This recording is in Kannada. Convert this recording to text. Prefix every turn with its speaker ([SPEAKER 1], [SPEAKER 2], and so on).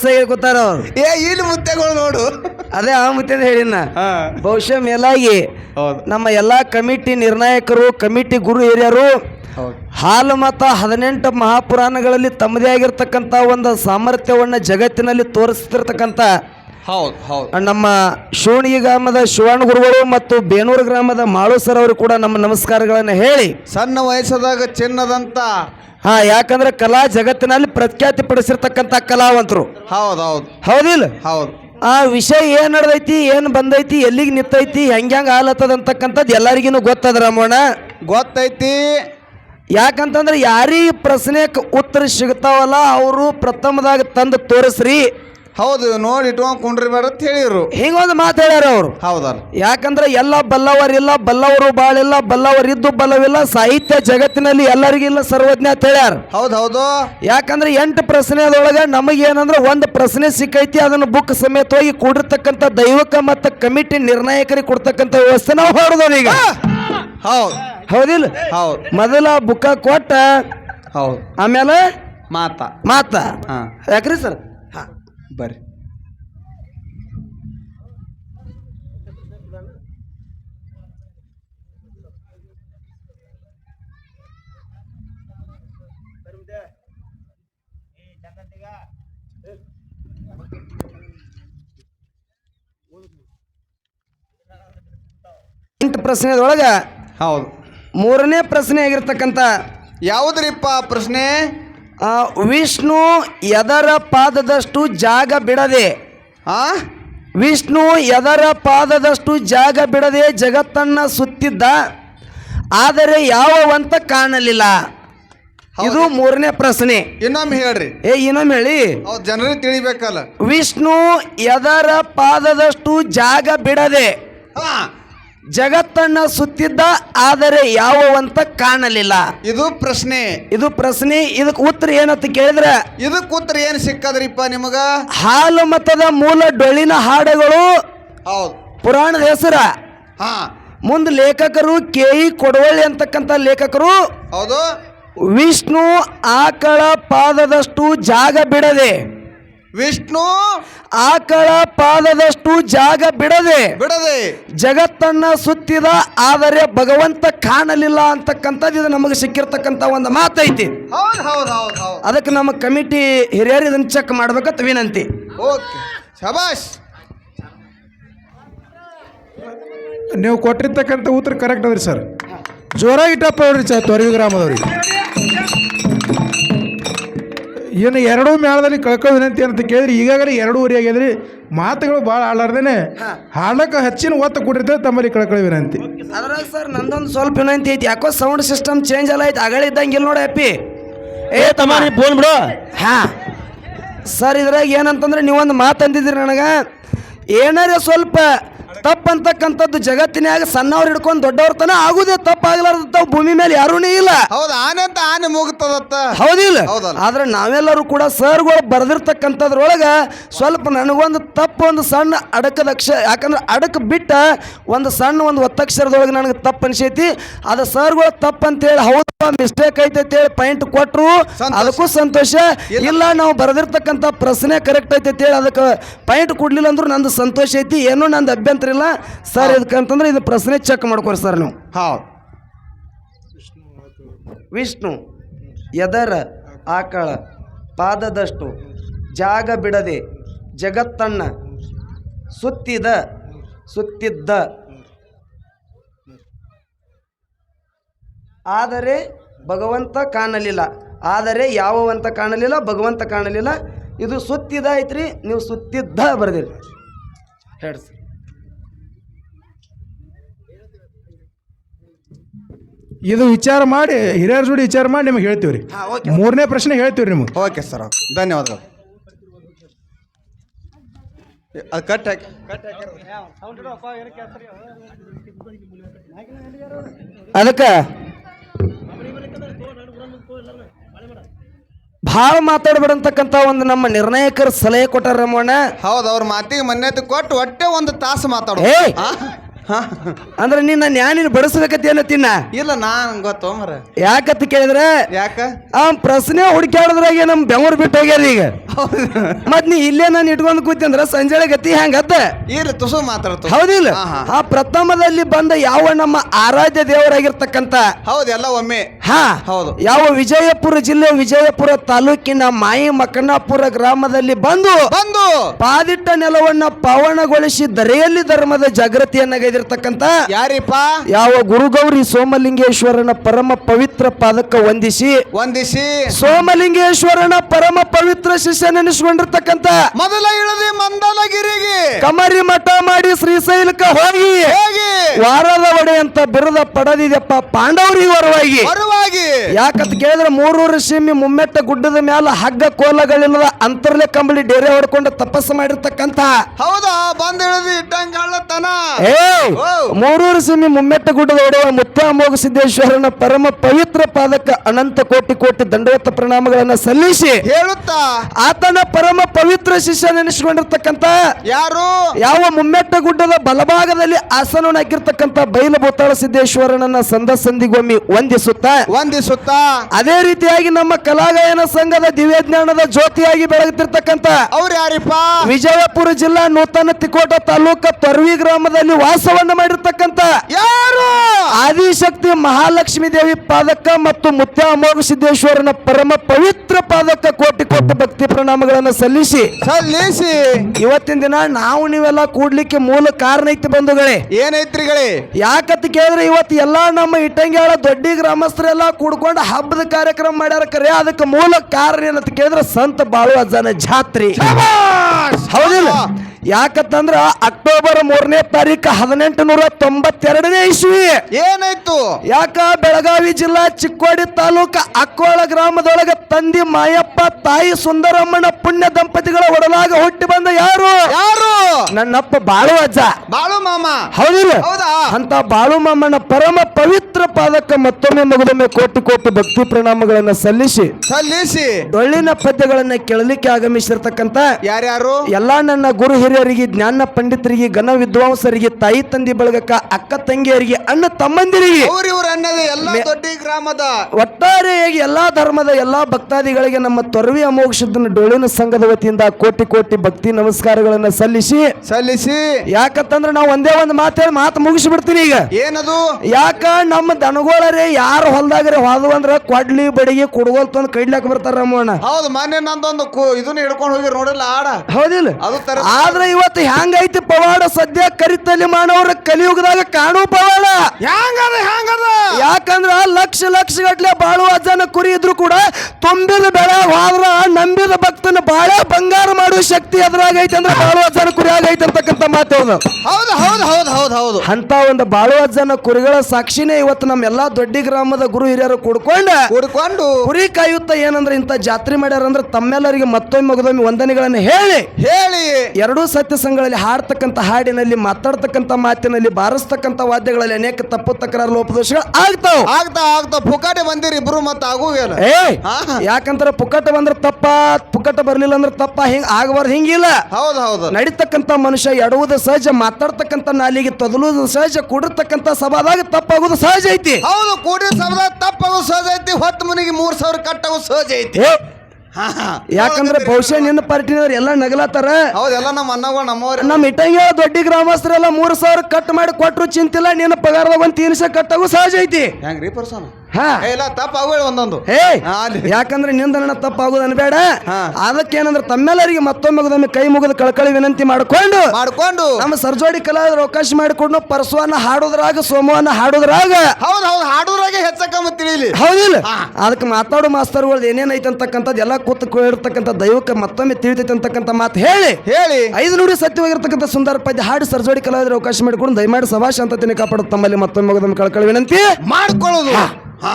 [SPEAKER 1] ಕೂತಾರ ಅವ್ರು?
[SPEAKER 2] ಏ ಇಲ್ಲಿ ಮುತ್ತೆಗಳು ನೋಡು.
[SPEAKER 1] ಅದೇ ಆ ಮುತ್ತೆ ಹೇಳಿನ
[SPEAKER 2] ಹಾ.
[SPEAKER 1] ಬಹುಶಃ ಮೇಲಾಗಿ
[SPEAKER 2] ಹೌದು.
[SPEAKER 1] ನಮ್ಮ ಎಲ್ಲಾ ಕಮಿಟಿ ನಿರ್ಣಾಯಕರು ಕಮಿಟಿ ಗುರು ಹಿರಿಯರು
[SPEAKER 2] ಹೌದು.
[SPEAKER 1] ಹಾಲು ಮತ ಹದಿನೆಂಟು ಮಹಾಪುರಾಣಗಳಲ್ಲಿ ತಮ್ಮದೇ ಆಗಿರ್ತಕ್ಕಂಥ ಒಂದು ಸಾಮರ್ಥ್ಯವನ್ನು ಜಗತ್ತಿನಲ್ಲಿ ತೋರಿಸ್ತಿರ್ತಕ್ಕಂಥ
[SPEAKER 2] ಹೌದು ಹೌದು.
[SPEAKER 1] ನಮ್ಮ ಶಿವಣಿ ಗ್ರಾಮದ ಶಿವಣ್ಣ ಗುರುಗಳು ಮತ್ತು ಬೇನೂರು ಗ್ರಾಮದ ಮಾಳು ಸರ್ ಅವರು ಕೂಡ ನಮ್ಮ ನಮಸ್ಕಾರಗಳನ್ನು ಹೇಳಿ
[SPEAKER 2] ಸಣ್ಣ ವಯಸ್ಸದಾಗ ಚಿನ್ನದಂತ
[SPEAKER 1] ಹಾ ಯಾಕಂದ್ರೆ ಕಲಾ ಜಗತ್ತಿನಲ್ಲಿ ಪ್ರಖ್ಯಾತಿ ಪಡಿಸಿರ್ತಕ್ಕಂಥ ಕಲಾವಂತರು.
[SPEAKER 2] ಹೌದು ಹೌದು
[SPEAKER 1] ಹೌದಿಲ್ಲ?
[SPEAKER 2] ಹೌದು.
[SPEAKER 1] ಆ ವಿಷಯ ಏನ್ ನಡ್ದೈತಿ ಏನ್ ಬಂದೈತಿ ಎಲ್ಲಿಗೆ ನಿಂತೈತಿ ಹೆಂಗ್ ಹೆಂಗ್ ಆಲತ್ತದ ಅಂತಕ್ಕಂಥದ್ದು ಎಲ್ಲರಿಗೂ ಗೊತ್ತದ ರಮಣ?
[SPEAKER 2] ಗೊತ್ತೈತಿ.
[SPEAKER 1] ಯಾಕಂತಂದ್ರೆ ಯಾರಿಗೆ ಪ್ರಶ್ನೆಗೆ ಉತ್ತರ ಸಿಗ್ತಾವಲ್ಲ ಅವರು ಪ್ರಥಮದಾಗ ತಂದು ತೋರಿಸ್ರಿ.
[SPEAKER 2] ಹೌದು ನೋಡಿ ಇಟ್ಕೊಂಡ್ ಕುಂಡ್ರಿ ಬೇಡ ಅಂತ ಹೇಳಿರು
[SPEAKER 1] ಹಿಂಗೊಂದು ಮಾತು ಹೇಳ್ಯಾರ ಅವರು.
[SPEAKER 2] ಹೌದಲ್ಲ.
[SPEAKER 1] ಯಾಕಂದ್ರೆ ಎಲ್ಲ ಬಲ್ಲವರಿಲ್ಲ ಬಲ್ಲವರು ಬಾಳಿಲ್ಲ ಬಲ್ಲವರಿದ್ದು ಬಲ್ಲವಿಲ್ಲ ಸಾಹಿತ್ಯ ಜಗತ್ತಿನಲ್ಲಿ ಎಲ್ಲರಿಗಿಲ್ಲ ಸರ್ವಜ್ಞ ಅಂತ ಹೇಳ್ಯಾರ.
[SPEAKER 2] ಹೌದು ಹೌದು.
[SPEAKER 1] ಯಾಕಂದ್ರೆ ಎಂಟು ಪ್ರಶ್ನೆದೊಳಗೆ ನಮಗೇನಂದ್ರೆ ಒಂದು ಪ್ರಶ್ನೆ ಸಿಕ್ಕೈತಿ ಅದನ್ನು ಬುಕ್ ಸಮೇತವಾಗಿ ಕೂಡಿರ್ತಕ್ಕಂಥ ದೈವಕ ಮತ್ತು ಕಮಿಟಿ ನಿರ್ಣಾಯಕರಿಗೆ ಕೊಡ್ತಕ್ಕಂಥ ವ್ಯವಸ್ಥೆ ನಾವು ಹೊಡೆದೋದು ಈಗ.
[SPEAKER 2] ಹೌದು.
[SPEAKER 1] ಹೌದಿಲ್ಲ?
[SPEAKER 2] ಹೌದು.
[SPEAKER 1] ಮೊದಲ ಬುಕ್ಕ ಕೊಟ್ಟ
[SPEAKER 2] ಹೌದು.
[SPEAKER 1] ಆಮೇಲೆ
[SPEAKER 2] ಮಾತಾ.
[SPEAKER 1] ಮಾತಾ.
[SPEAKER 2] ಹಾಂ.
[SPEAKER 1] ಯಾಕ್ರಿ ಸರ್?
[SPEAKER 2] ಬರ್ರಿ
[SPEAKER 1] ಎಂಟು ಪ್ರಶ್ನೆದೊಳಗೆ
[SPEAKER 2] ಹೌದು.
[SPEAKER 1] ಮೂರನೇ ಪ್ರಶ್ನೆ ಆಗಿರ್ತಕ್ಕಂಥ
[SPEAKER 2] ಯಾವುದ್ರಿಪ್ಪ ಪ್ರಶ್ನೆ?
[SPEAKER 1] ವಿಷ್ಣು ಎದರ ಪಾದದಷ್ಟು ಜಾಗ ಬಿಡದೆ
[SPEAKER 2] ಆ?
[SPEAKER 1] ವಿಷ್ಣು ಎದರ ಪಾದದಷ್ಟು ಜಾಗ ಬಿಡದೆ ಜಗತ್ತನ್ನ ಸುತ್ತಿದ್ದ ಆದರೆ ಯಾವವಂತ ಕಾಣಲಿಲ್ಲ. ಇದು ಮೂರನೇ ಪ್ರಶ್ನೆ.
[SPEAKER 2] ಇನ್ನೊಮ್ಮೆ ಹೇಳ್ರಿ.
[SPEAKER 1] ಏ ಇನ್ನೊಮ್ಮೆ ಹೇಳಿ.
[SPEAKER 2] ಜನರು ಜನರಿಗೆ ತಿಳಿಬೇಕಲ್ಲ.
[SPEAKER 1] ವಿಷ್ಣು ಎದರ ಪಾದದಷ್ಟು ಜಾಗ ಬಿಡದೆ
[SPEAKER 2] ಹಾ.
[SPEAKER 1] ಜಗತ್ತನ್ನ ಸುತ್ತಿದ್ದ ಆದರೆ ಯಾವವಂತ ಕಾಣಲಿಲ್ಲ.
[SPEAKER 2] ಇದು ಪ್ರಶ್ನೆ.
[SPEAKER 1] ಇದು ಪ್ರಶ್ನೆ ಇದಕ್ಕೆ ಉತ್ತರ ಏನಂತ ಕೇಳಿದ್ರೆ
[SPEAKER 2] ಇದಕ್ಕೆ ಉತ್ತರ ಏನು ಸಿಕ್ಕದ್ರಿಪ್ಪ ನಿಮಗ?
[SPEAKER 1] ಹಾಲು ಮತದ ಮೂಲ ಡೊಳ್ಳಿನ ಹಾಡುಗಳು.
[SPEAKER 2] ಹೌದು.
[SPEAKER 1] ಪುರಾಣದ ಹೆಸರ.
[SPEAKER 2] ಹಾ.
[SPEAKER 1] ಮುಂದೆ ಲೇಖಕರು ಕೆ ಇ ಕೊಡವಳ್ಳಿ ಅಂತಕ್ಕಂಥ ಲೇಖಕರು
[SPEAKER 2] ಹೌದು.
[SPEAKER 1] ವಿಷ್ಣು ಆಕಳ ಪಾದದಷ್ಟು ಜಾಗ ಬಿಡದೆ
[SPEAKER 2] ವಿಷ್ಣು
[SPEAKER 1] ಆಕಳ ಪಾದದಷ್ಟು ಜಾಗ ಬಿಡದೆ
[SPEAKER 2] ಬಿಡದೆ.
[SPEAKER 1] ಜಗತ್ತನ್ನ ಸುತ್ತಿದ ಆದರೆ ಭಗವಂತ ಕಾಣಲಿಲ್ಲ ಅಂತಕ್ಕಂಥದ್ದು ಇದು ನಮಗೆ ಸಿಕ್ಕಿರ್ತಕ್ಕಂಥ ಒಂದು ಮಾತೈತಿ.
[SPEAKER 2] ಐತಿ ಹೌದು ಹೌದು ಹೌದು.
[SPEAKER 1] ಅದಕ್ಕೆ ನಮ್ಮ ಕಮಿಟಿ ಹಿರಿಯರು ಇದನ್ನು ಚೆಕ್ ಮಾಡ್ಬೇಕಂತ ವಿನಂತಿ.
[SPEAKER 2] ಓಕೆ. ಶಬಾಷ್.
[SPEAKER 3] ನೀವು ಕೊಟ್ಟಿರ್ತಕ್ಕಂಥ ಉತ್ತರ ಕರೆಕ್ಟ್ ಅದ್ರಿ ಸರ್. ಜೋರಾಗಿ ಇಟ್ಟಪ್ಪ ಅವ್ರಿ ಸರ್ ತೊರವಿ ಗ್ರಾಮದವ್ರಿಗೆ. ಏನು ಎರಡೂ ಮೇಳದಲ್ಲಿ ಕಳ್ಕೊ ವಿನಂತಿ ಅಂತ ಕೇಳಿದ್ರೆ ಈಗಾಗಲೇ ಎರಡೂವರೆ ಆಗ್ಯದ್ರಿ ಮಾತುಗಳು ಭಾಳ ಆಡಲಾರ್ದೇನೆ ಹಾಡಕ್ಕೆ ಹೆಚ್ಚಿನ ಒತ್ತು ಕೊಟ್ಟಿರ್ತೇವೆ ತಮ್ಮಲ್ಲಿ ಕಳ್ಕೊಳ್ಳೋ ವಿನಂತಿ.
[SPEAKER 1] ಅದ್ರಾಗ ಸರ್ ನಂದೊಂದು ಸ್ವಲ್ಪ ವಿನಂತಿ ಐತಿ. ಯಾಕೋ ಸೌಂಡ್ ಸಿಸ್ಟಮ್ ಚೇಂಜ್ ಎಲ್ಲ ಐತಿ. ಅಗಳ ಇದ್ದಂಗೆ ಇಲ್ಲ ನೋಡಿ ಅಪ್ಪಿ. ಏ ತಮ್ಮ ನೀ ಫೋನ್ ಬಿಡು. ಹಾ. ಸರ್ ಇದ್ರಾಗ ಏನಂತಂದ್ರೆ ನೀವೊಂದು ಮಾತು ಅಂದಿದ್ರಿ ನನಗೆ. ಏನಾರ ಸ್ವಲ್ಪ ತಪ್ಪಂತಕ್ಕಂಥದ್ದು ಜಗತ್ತಿನಾಗ ಸಣ್ಣವ್ರು ಹಿಡ್ಕೊಂಡು ದೊಡ್ಡವ್ರ ತನ ಆಗುದೇ ತಪ್ಪಾಗ್ಲಾರ್ದ ಭೂಮಿ ಮೇಲೆ ಯಾರೂ ಇಲ್ಲ.
[SPEAKER 2] ಹೌದು ಆನೆ ಅಂತ ಆನೆ ಮುಗುತ್ತದತ್ತ?
[SPEAKER 1] ಹೌದಿಲ್ಲ.
[SPEAKER 2] ಹೌದಲ್ಲ.
[SPEAKER 1] ಆದ್ರೆ ನಾವೆಲ್ಲರೂ ಕೂಡ ಸರ್ಗಳು ಬರೆದಿರ್ತಕ್ಕಂಥದ್ರೊಳಗ ಸ್ವಲ್ಪ ನನಗೊಂದು ತಪ್ಪು ಒಂದು ಸಣ್ಣ ಅಡಕ ಲಕ್ಷ ಯಾಕಂದ್ರೆ ಅಡಕ ಬಿಟ್ಟ ಒಂದು ಸಣ್ಣ ಒಂದು ಒತ್ತಕ್ಷರದೊಳಗೆ ನನಗೆ ತಪ್ಪು ಅನ್ಸೈತಿ. ಅದು ಸರ್ಗಳು ತಪ್ಪು ಅಂತೇಳಿ ಹೌದು ಮಿಸ್ಟೇಕ್ ಐತೆ ಅಂತೇಳಿ ಪಾಯಿಂಟ್ ಕೊಟ್ಟರು. ಅದಕ್ಕೂ ಸಂತೋಷ. ಇಲ್ಲ. ನಾವು ಬರೆದಿರ್ತಕ್ಕಂಥ ಪ್ರಶ್ನೆ ಕರೆಕ್ಟ್ ಐತೆ ಅಂತೇಳಿ ಅದಕ್ಕೆ ಪಾಯಿಂಟ್ ಕೊಡ್ಲಿಲ್ಲ ಅಂದ್ರೂ ನಂದು ಸಂತೋಷ ಐತಿ. ಏನೂ ನಂದು ಅಭ್ಯಂತರ ಇಲ್ಲ. ಸರ್ ಇದಕ್ಕಂತಂದ್ರೆ ಇದು ಪ್ರಶ್ನೆ ಚೆಕ್ ಮಾಡ್ಕೊರಿ ಸರ್ ನೀವು.
[SPEAKER 2] ಹೌದು
[SPEAKER 1] ವಿಷ್ಣು ಎದರ ಆಕಳ ಪಾದದಷ್ಟು ಜಾಗ ಬಿಡದೆ ಜಗತ್ತನ್ನ ಸುತ್ತಿದ ಸುತ್ತಿದ್ದ. ಆದರೆ ಭಗವಂತ ಕಾಣಲಿಲ್ಲ. ಆದರೆ ಯಾವಂತ ಕಾಣಲಿಲ್ಲ ಭಗವಂತ ಕಾಣಲಿಲ್ಲ. ಇದು ಸುತ್ತಿದ ಐತ್ರಿ ನೀವು ಸುತ್ತಿದ್ದ ಬರ್ದಿರಿ. ಹೇಳಿ
[SPEAKER 3] ಇದು ವಿಚಾರ ಮಾಡಿ ಹಿರಿಯರ ಜೋಡಿ ವಿಚಾರ ಮಾಡಿ ನಿಮಗೆ ಹೇಳ್ತೀವಿ ರೀ
[SPEAKER 1] ಹಾಂ ಓಕೆ.
[SPEAKER 3] ಮೂರನೇ ಪ್ರಶ್ನೆ ಹೇಳ್ತೀವಿ ರೀ ನಿಮಗೆ.
[SPEAKER 2] Okay sir okay. ಧನ್ಯವಾದಗಳು. ಅದು ಕಟ್ ಹಾಕಿ ಕಟ್
[SPEAKER 1] ಅದಕ್ಕೆ ಭಾಳ ಮಾತಾಡ್ಬೇಡಂತಕ್ಕಂಥ ಒಂದು ನಮ್ಮ ನಿರ್ಣಾಯಕರ ಸಲಹೆ ಕೊಟ್ಟಾರ ರಮಣ್ಣ.
[SPEAKER 2] ಹೌದು ಅವ್ರ ಮಾತಿಗೆ ಮನ್ಯತೆ ಕೊಟ್ಟು ಒಟ್ಟೆ ಒಂದು ತಾಸು ಮಾತಾಡೋ.
[SPEAKER 1] ಏಯ್! ಅಂದ್ರೆ ನೀನ್ ನ್ಯಾನಿನ ಯಾನಿನ ತಿನ್ನ? ಏನತ್ತಿನ
[SPEAKER 2] ಇಲ್ಲ ನಾನ್ ಗೊತ್ತು ಮರ
[SPEAKER 1] ಯಾಕತ್ ಕೇಳಿದ್ರೆ
[SPEAKER 2] ಯಾಕ?
[SPEAKER 1] ಆ ಪ್ರಶ್ನೆ ಹುಡುಕ್ಯಾಡದ್ರಾಗೆ ನಮ್ ಬೆಂಗ್ಳೂರ್ ಬಿಟ್ಟು ಹೋಗ್ಯಾರ ಈಗ. ಮತ್ ನೀ ಇಲ್ಲೇ ನಾನು ಇಟ್ಕೊಂಡ್ ಕೂತಿಂದ್ರ ಸಂಜೆ ಗತಿ ಹೆಂಗತ್ತ
[SPEAKER 2] ಇಲ್ಲ ತುಸು ಮಾತಾಡ್ತು.
[SPEAKER 1] ಹೌದಿಲ್ಲ. ಆ ಪ್ರಥಮದಲ್ಲಿ ಬಂದ ಯಾವ ನಮ್ಮ ಆರಾಧ್ಯ ದೇವರಾಗಿರ್ತಕ್ಕಂತ
[SPEAKER 2] ಹೌದು ಎಲ್ಲ ಒಮ್ಮೆ.
[SPEAKER 1] ಹಾ
[SPEAKER 2] ಹೌದು.
[SPEAKER 1] ಯಾವ ವಿಜಯಪುರ ಜಿಲ್ಲೆ ವಿಜಯಪುರ ತಾಲೂಕಿನ ಮಾಯಿ ಮಕ್ಕಣ್ಣಪುರ ಗ್ರಾಮದಲ್ಲಿ ಬಂದು
[SPEAKER 2] ಬಂದು.
[SPEAKER 1] ಪಾದಿಟ್ಟ ನೆಲವನ್ನ ಪವನಗೊಳಿಸಿ ದರೆಯಲ್ಲಿ ಧರ್ಮದ ಜಾಗೃತಿಯನ್ನಾಗಿರ್ತಕ್ಕಂತ
[SPEAKER 2] ಯಾರಿಪ್ಪ?
[SPEAKER 1] ಯಾವ ಗುರುಗೌರಿ ಸೋಮಲಿಂಗೇಶ್ವರನ ಪರಮ ಪವಿತ್ರ ಪಾದಕ ವಂದಿಸಿ
[SPEAKER 2] ವಂದಿಸಿ.
[SPEAKER 1] ಸೋಮಲಿಂಗೇಶ್ವರನ ಪರಮ ಪವಿತ್ರ ಶಿಷ್ಯನೆನಿಸ್ಕೊಂಡಿರ್ತಕ್ಕಂತ
[SPEAKER 2] ಮೊದಲ ಇಳದಿ ಮಂದಲಗಿರಿಗೆ.
[SPEAKER 1] ಕಮರಿ ಮಠ ಮಾಡಿ ಶ್ರೀಶೈಲಕ್ಕೆ ಹೋಗಿ
[SPEAKER 2] ಹೋಗಿ?
[SPEAKER 1] ವಾರದ ಅಂತ ಬಿರುದ ಪಡೆದಿದೆಪ್ಪ ಪಾಂಡವರಿಗೆ ವರವಾಗಿ
[SPEAKER 2] ಬರುವಾಗಿ
[SPEAKER 1] ಯಾಕಂತ ಕೇಳಿದ್ರೆ ಮೂರೂರು ಸೀಮಿ ಮುಮ್ಮೆಟ್ಟ ಗುಡ್ಡದ ಮ್ಯಾಲ ಹಗ್ಗ ಕೋಲಗಳಿಲ್ಲದ ಅಂತರ್ಲೆ ಕಂಬಳಿ ಡೇರೆ ಹೊಡ್ಕೊಂಡು ತಪಸ್ಸು ಮಾಡಿರ್ತಕ್ಕಂತ
[SPEAKER 2] ಹೌದಾ? ಬಂದ್ ಇಳದಿ ಇಟ್ಟಂಗ ಕಳ್ಳತನ
[SPEAKER 1] ಏ ಮೂರೂರು ಸೀಮಿ ಮುಮ್ಮೆಟ್ಟ ಗುಡ್ಡದ ಒಡೆಯ ಮುತ್ಯ ಅಮೋಘ ಸಿದ್ದೇಶ್ವರನ ಪರಮ ಪವಿತ್ರ ಪಾದಕ್ಕೆ ಅನಂತ ಕೋಟಿ ಕೋಟಿ ದಂಡವತ್ತ ಪ್ರಣಾಮಗಳನ್ನ ಸಲ್ಲಿಸಿ
[SPEAKER 2] ಹೇಳುತ್ತಾ?
[SPEAKER 1] ಆತನ ಪರಮ ಪವಿತ್ರ ಶಿಷ್ಯ ನೆನೆಸಿಕೊಂಡಿರ್ತಕ್ಕಂತ
[SPEAKER 2] ಯಾರು?
[SPEAKER 1] ಯಾವ ಮುಮ್ಮೆಟ್ಟ ಗುಡ್ಡದ ಬಲಭಾಗದಲ್ಲಿ ಆಸನವನ್ನಾಗಿರ್ತಕ್ಕಂಥ ಬೈಲು ಭೂತಾಳ ಸಿದ್ದೇಶ್ವರನನ್ನ ಸಂದ ಸಂದಿಗೊಮ್ಮೆ ವಂದಿಸುತ್ತ
[SPEAKER 2] ವಂದಿಸುತ್ತ
[SPEAKER 1] ಅದೇ ರೀತಿಯಾಗಿ ನಮ್ಮ ಕಲಾಗಾಯನ ಸಂಘದ ದಿವ್ಯಜ್ಞಾನದ ಜ್ಯೋತಿಯಾಗಿ ಬೆಳಗುತ್ತಿರ್ತಕ್ಕಂತ
[SPEAKER 2] ಅವ್ರ ಯಾರಿಪ್ಪ?
[SPEAKER 1] ವಿಜಯಪುರ ಜಿಲ್ಲಾ ನೂತನ ತಿಕೋಟ ತಾಲೂಕ ತರ್ವಿ ಗ್ರಾಮದಲ್ಲಿ ವಾಸವನ್ನ ಮಾಡಿರ್ತಕ್ಕಂತ
[SPEAKER 2] ಯಾರು?
[SPEAKER 1] ಆದಿಶಕ್ತಿ ಮಹಾಲಕ್ಷ್ಮಿ ದೇವಿ ಪಾದಕ ಮತ್ತು ಮುತ್ಯ ಅಮೋಘ ಸಿದ್ದೇಶ್ವರನ ಪರಮ ಪವಿತ್ರ ಪಾದಕ ಕೋಟಿ ಕೋಟಿ ಭಕ್ತಿ ಪ್ರಣಾಮಗಳನ್ನು ಸಲ್ಲಿಸಿ
[SPEAKER 2] ಸಲ್ಲಿಸಿ.
[SPEAKER 1] ಇವತ್ತಿನ ದಿನ ನಾವು ನೀವೆಲ್ಲ ಕೂಡ್ಲಿಕ್ಕೆ ಮೂಲ ಕಾರಣ ಐತಿ ಬಂಧುಗಳೇ.
[SPEAKER 2] ಏನೈತ್ರಿಗಳೇ
[SPEAKER 1] ಯಾಕಂತ ಕೇಳಿದ್ರೆ ಇವತ್ತು ಎಲ್ಲಾ ನಮ್ಮ ಇಟ್ಟಂಗಿಯಾಳ ದೊಡ್ಡಿ ಗ್ರಾಮಸ್ಥರೆಲ್ಲ ಕೂಡ್ಕೊಂಡು ಹಬ್ಬದ ಕಾರ್ಯಕ್ರಮ ಮಾಡ್ಯಾರ ಕರೆ. ಅದಕ್ಕೆ ಮೂಲ ಕಾರಣ ಏನಂತ ಕೇಳಿದ್ರೆ ಸಂತ ಬಾಳುವ ಜನ ಜಾತ್ರೆ. ಯಾಕಂತಂದ್ರ ಅಕ್ಟೋಬರ್ ಮೂರನೇ ತಾರೀಕು ಹದಿನೆಂಟು ನೂರ ತೊಂಬತ್ತೆರಡನೇ ಇಸ್ವಿ.
[SPEAKER 2] ಏನಾಯ್ತು?
[SPEAKER 1] ಯಾಕ ಬೆಳಗಾವಿ ಜಿಲ್ಲಾ ಚಿಕ್ಕೋಡಿ ತಾಲೂಕ ಅಕ್ಕೋಳ ಗ್ರಾಮದೊಳಗ ತಂದಿ ಮಾಯಪ್ಪ ತಾಯಿ ಸುಂದರಮ್ಮನ ಪುಣ್ಯ ದಂಪತಿಗಳ ಒಡಲಾಗ ಹುಟ್ಟಿ ಬಂದ ಯಾರು?
[SPEAKER 2] ಯಾರು?
[SPEAKER 1] ನನ್ನಪ್ಪ ಬಾಳು ಅಜ್ಜ.
[SPEAKER 2] ಬಾಳು ಮಾಮ.
[SPEAKER 1] ಹೌದಿಲ್ಲ?
[SPEAKER 2] ಹೌದಾ?
[SPEAKER 1] ಅಂತ ಬಾಳು ಮಾಮನ ಪರಮ ಪವಿತ್ರ ಪಾದಕ್ಕೆ ಮತ್ತೊಮ್ಮೆ ಮಗದೊಮ್ಮೆ ಕೋಟಿ ಕೋಟಿ ಭಕ್ತಿ ಪ್ರಣಾಮಗಳನ್ನ ಸಲ್ಲಿಸಿ
[SPEAKER 2] ಸಲ್ಲಿಸಿ.
[SPEAKER 1] ಡೊಳ್ಳಿನ ಪದ್ಯಗಳನ್ನ ಕೇಳಲಿಕ್ಕೆ ಆಗಮಿಸಿರ್ತಕ್ಕಂತ
[SPEAKER 2] ಯಾರ್ಯಾರು?
[SPEAKER 1] ಎಲ್ಲಾ ನನ್ನ ಗುರು ಹಿರಿಯರಿಗೆ ಜ್ಞಾನ ಪಂಡಿತರಿಗೆ ಘನ ವಿದ್ವಾಂಸರಿಗೆ ತಾಯಿ ತಂದಿ ಬಳಗಕ್ಕ ಅಕ್ಕ ತಂಗಿಯರಿಗೆ ಅಣ್ಣ ತಮ್ಮಂದಿರಿಗೆ
[SPEAKER 2] ಅವ್ರ ಇವ್ರ ಅನ್ನೋದು ಎಲ್ಲ ದೊಡ್ಡ ಗ್ರಾಮದ.
[SPEAKER 1] ಒಟ್ಟಾರೆಯಾಗಿ ಎಲ್ಲಾ ಧರ್ಮದ ಎಲ್ಲಾ ಭಕ್ತಾದಿಗಳಿಗೆ ನಮ್ಮ ತೊರವಿ ಅಮೋಕ್ಷದ ಡೋಳಿನ ಸಂಘದ ವತಿಯಿಂದ ಕೋಟಿ ಕೋಟಿ ಭಕ್ತಿ ನಮಸ್ಕಾರಗಳನ್ನ ಸಲ್ಲಿಸಿ.
[SPEAKER 2] ಸಲ್ಲಿಸಿ.
[SPEAKER 1] ಯಾಕಂತಂದ್ರೆ ನಾವು ಒಂದೇ ಒಂದು ಮಾತೇಳಿ ಮಾತು ಮುಗಿಸ್ಬಿಡ್ತೀನಿ ಈಗ.
[SPEAKER 2] ಏನದು?
[SPEAKER 1] ಯಾಕ ನಮ್ಮ ದನಗೋಳರೇ ಯಾರು ಹೊಲ್ದಾಗ್ರೆ ಹೋದವು ಅಂದ್ರ ಕೊಡ್ಲಿ ಬಡಿಗೆ ಕುಡ್ಗೋಲ್ ತಂದು ಕೈಡ್ಲಾಕ್ ಬರ್ತಾರ ನಮ್ಮಣ್ಣ
[SPEAKER 2] ಹೌದು ಮೊನ್ನೆ ನಂದೊಂದು ಇದನ್ನ ಹಿಡ್ಕೊಂಡು ಹೋಗಿ ನೋಡಿಲ್ಲ ಆಡ.
[SPEAKER 1] ಹೌದಿಲ್ಲ.
[SPEAKER 2] ಅದು ತರ
[SPEAKER 1] ಆದ್ರೆ ಇವತ್ತು ಹೆಂಗೈತಿ ಪವಾಡ? ಸದ್ಯ ಕರಿತಲ್ಲಿ ಮಾನವರ ಕಲಿಯುಗದಾಗ ಕಾಣು ಪವಾಡ.
[SPEAKER 2] ಹ್ಯಾಂಗದ ಹ್ಯಾಂಗದ?
[SPEAKER 1] ಯಾಕಂದ್ರ ಲಕ್ಷ ಲಕ್ಷ ಗಟ್ಲೆ ಬಾಳುವ ಜನ ಕುರಿ ಇದ್ರು ಕೂಡ ತುಂಬಿದ ಬೆಳೆ ಹೋದ್ರ ನಂಬಿದ ಭಕ್ತನ ಬಾಳೆ ಬಂಗಾರ ಮಾಡುವ ಶಕ್ತಿ ಎದುರಾಗೈತೆ ಅಂದ್ರೆ ಬಾಳುವ ಜನ ಕುರಿ ಆಗೈತಿ ಅಂತಕ್ಕಂಥ ಮಾತು ಹೌದು
[SPEAKER 2] ಹೌದು ಹೌದು ಹೌದು ಹೌದು ಹೌದು.
[SPEAKER 1] ಅಂತ ಒಂದು ಬಾಳುವ ಜನ ಕುರಿಗಳ ಸಾಕ್ಷಿನೇ ಇವತ್ತು ನಮ್ಮೆಲ್ಲಾ ದೊಡ್ಡ ಗ್ರಾಮದ ಗುರು ಹಿರಿಯರು ಕೂಡ್ಕೊಂಡ
[SPEAKER 2] ಕೂಡ್ಕೊಂಡು
[SPEAKER 1] ಕುರಿ ಕಾಯುತ್ತ ಏನಂದ್ರೆ ಇಂಥ ಜಾತ್ರೆ ಮಾಡ್ಯಾರ ಅಂದ್ರೆ ತಮ್ಮೆಲ್ಲರಿಗೆ ಮತ್ತೊಮ್ಮೆ ಮಗದೊಮ್ಮೆ ವಂದನೆಗಳನ್ನು ಹೇಳಿ.
[SPEAKER 2] ಹೇಳಿ.
[SPEAKER 1] ಎರಡೂ ಸತ್ಯ ಸಂಘಗಳಲ್ಲಿ ಹಾಡ್ತಕ್ಕಂಥ ಹಾಡಿನಲ್ಲಿ ಮಾತಾಡ್ತಕ್ಕಂಥ ಮಾತಿನಲ್ಲಿ ಬಾರಿಸ್ತಕ್ಕಂಥ ವಾದ್ಯಗಳಲ್ಲಿ ಅನೇಕ ತಪ್ಪು ತಕರಾರು ಲೋಪದೋಷಗಳು ಆಗ್ತಾವ.
[SPEAKER 2] ಆಗ್ತಾ ಆಗ್ತಾ ಪುಕಾಟೆ ಬಂದಿರಿ ಇಬ್ರು ಮತ್ತೆ ಆಗುವೇನ
[SPEAKER 1] ಏ. ಯಾಕಂದ್ರೆ ಪುಕ್ಕಟ ಬಂದ್ರೆ ತಪ್ಪ ಪುಕ್ಕಟ ಬರ್ಲಿಲ್ಲ ಅಂದ್ರೆ ತಪ್ಪ ಹಿಂಗ್ ಆಗಬಾರ್ದು ಹಿಂಗಿಲ್ಲ.
[SPEAKER 2] ಹೌದು ಹೌದು.
[SPEAKER 1] ನಡೀತಕ್ಕಂಥ ಮನುಷ್ಯ ಎಡುವುದು ಸಹಜ ಮಾತಾಡ್ತಕ್ಕಂಥ ನಾಲಿಗೆ ತೊದಲುವುದು ಸಹಜ ಕೂಡಿರ್ತಕ್ಕಂಥ ಸಭಾದಾಗ ತಪ್ಪಾಗೋದು ಸಹಜ ಐತಿ.
[SPEAKER 2] ಹೌದು ಕೂಡಿ ಸಭಾದಾಗ ತಪ್ಪಾಗೋದು ಸಹಜ ಐತಿ ಹೊತ್ತು ಮನೆಗೆ ಮೂರ್ ಸಾವಿರ ಕಟ್ಟಾಗೋ ಸಹಜ ಐತಿ.
[SPEAKER 1] ಯಾಕಂದ್ರೆ ಬಹುಶಃ ನಿನ್ನ ಪಾರ್ಟಿನವ್ರು ಎಲ್ಲ ನಗಲಾತಾರ
[SPEAKER 2] ಹೌದೆಲ್ಲ ನಮ್ಮ ಅಣ್ಣಗಳು ನಮ್ಮವ್ರ.
[SPEAKER 1] ನಮ್ಮ ಇಟ್ಟಂಗಿ ದೊಡ್ಡ ಗ್ರಾಮಸ್ಥರೆಲ್ಲ ಮೂರು ಸಾವಿರ ಕಟ್ ಮಾಡಿ ಕೊಟ್ರು ಚಿಂತಿಲ್ಲ ನಿನ್ನ ಪಗಾರದಾಗ ಒಂದು ಸಾವಿರ ಕಟ್ಟಾಗು ಸಹಜ ಐತಿ.
[SPEAKER 2] ಹೆಂಗ್ರಿ ಪರ್ಸನ? ಇಲ್ಲ ಒಂದೊಂದು.
[SPEAKER 1] ಹೇ ಯಾಕಂದ್ರೆ ನಿಂದ ನನ್ನ ತಪ್ಪಾಗೋದು ಅನ್ಬೇಡ. ಅದಕ್ಕೇನಂದ್ರೆ ತಮ್ಮೆಲ್ಲರಿಗೆ ಮತ್ತೊಮ್ಮೆ ಕೈ ಮುಗಿದ ಕಳಕಳಿ ವಿನಂತಿ ಮಾಡ್ಕೊಂಡು
[SPEAKER 2] ಮಾಡ್ಕೊಂಡು.
[SPEAKER 1] ನಮ್ಮ ಸರ್ಜೋಡಿ ಕಲಾವಿದರು ಅವಕಾಶ ಮಾಡಿಕೊಂಡು ಪರಸುವನ್ನ ಹಾಡೋದ್ರಾಗ ಸೋಮವನ್ನ ಹಾಡೋದ್ರಾಗ.
[SPEAKER 2] ಹೌದು ಹೌದು ಹಾಡೋದ್ರಾಗೆ ಹೆಚ್ಚಕಮ್ಮ
[SPEAKER 1] ಹೌದಿಲ್ಲ ಅದಕ್ಕೆ ಮಾತಾಡೋ ಮಾಸ್ತರ್ಗಳು ಏನೇನೈತೆ ಅಂತಕ್ಕಂಥದ್ದು ಎಲ್ಲ ಕೂತು ಕೇಳಿರ್ತಕ್ಕಂಥ ದೈವಕ್ಕೆ ಮತ್ತೊಮ್ಮೆ ತಿಳಿತೈತೆ ಅಂತಕ್ಕಂಥ ಮಾತು ಹೇಳಿ.
[SPEAKER 2] ಹೇಳಿ.
[SPEAKER 1] ಐದು ನುಡಿ ಸತ್ಯವಾಗಿರ್ತಕ್ಕಂಥ ಸುಂದರ ಪದ್ಯ ಹಾಡು ಸರ್ಜೋಡಿ ಕಲಾವಿದರ ಅವಕಾಶ ಮಾಡಿಕೊಂಡು ದಯಮಾಡಿ ಸಭಾ ಶಾಂತತೆಯನ್ನು ಕಾಪಾಡುತ್ತೆ ತಮ್ಮಲ್ಲಿ ಮತ್ತೊಮ್ಮೆ ಕಳ್ಕೊಳ್ಳಿ ಕಳಕಳಿ ವಿನಂತಿ
[SPEAKER 2] ಮಾಡ್ಕೊಳ್ಳೋದು. ಹಾ.